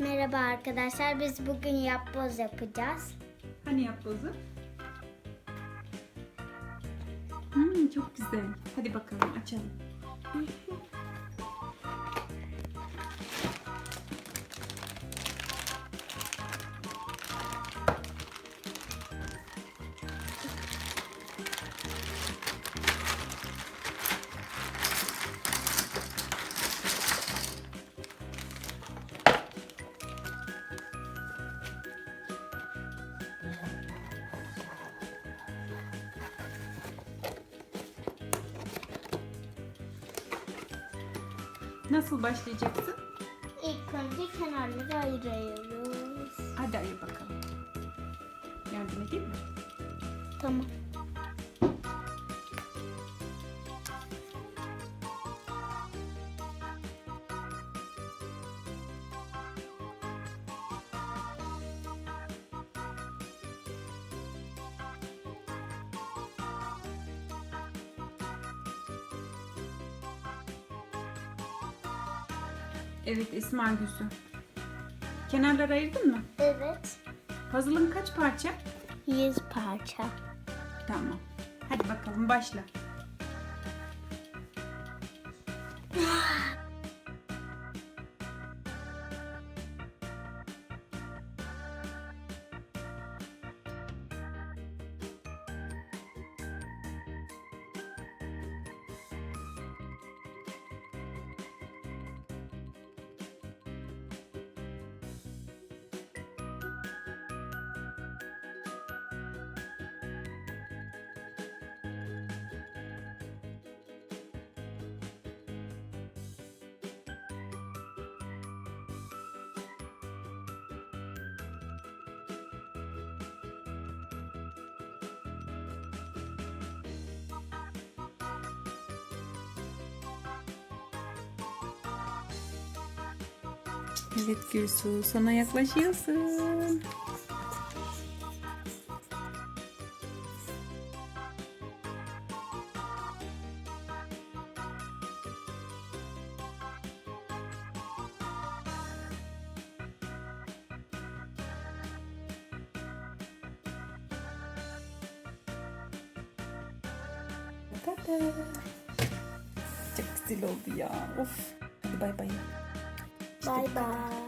Merhaba arkadaşlar. Biz bugün yapboz yapacağız. Hani yapbozu? Hmm, çok güzel. Hadi bakalım açalım. Nasıl başlayacaksın? İlk önce kenarları ayırıyoruz. Hadi ayır bakalım. Yardım edeyim mi? Tamam. Evet Esma Gülsü. Kenarları ayırdın mı? Evet. Puzzle'ın kaç parça? 100 parça. Tamam. Hadi bakalım başla. Evet Gülsu sana yaklaşıyorsun. Çok güzel oldu ya. Of. Hadi bay bay. 바이바이.